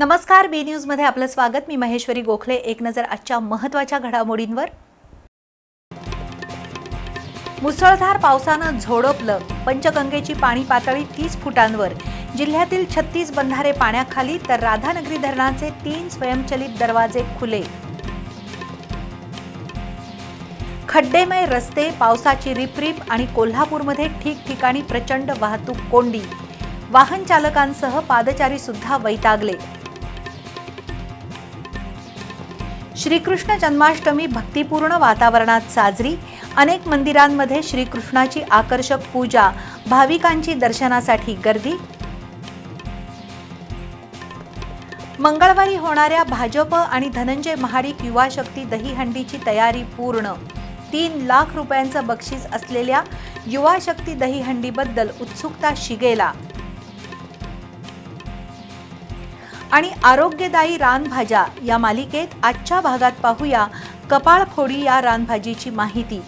नमस्कार बी न्यूजमध्ये आपलं स्वागत. मी महेश्वरी गोखले. एक नजर आजच्या महत्त्वाच्या घडामोडींवर. मुसळधार पावसानं झोडपलं. पंचगंगेची पाणी पातळी तीस फुटांवर. जिल्ह्यातील छत्तीस बंधारे पाण्याखाली तर राधानगरी धरणाचे तीन स्वयंचलित दरवाजे खुले. खड्डेमय रस्ते पावसाची रिपरिप आणि कोल्हापूरमध्ये ठिकठिकाणी प्रचंड वाहतूक कोंडी. वाहन चालकांसह पादचारी सुद्धा वैतागले. श्रीकृष्ण जन्माष्टमी भक्तिपूर्ण वातावरणात साजरी. अनेक मंदिरांमध्ये श्रीकृष्णाची आकर्षक पूजा भाविकांची दर्शनासाठी गर्दी. मंगळवारी होणाऱ्या भाजप आणि धनंजय महाडिक युवा शक्ती दहीहंडीची तयारी पूर्ण. तीन लाख रुपयांचं बक्षीस असलेल्या युवा शक्ती दहीहंडीबद्दल उत्सुकता शिगेला. आणि आरोग्यदायी रानभाज्या या मालिकेत आजच्या भागात पाहूया. कपाळफोडी या रानभाजीची माहिती.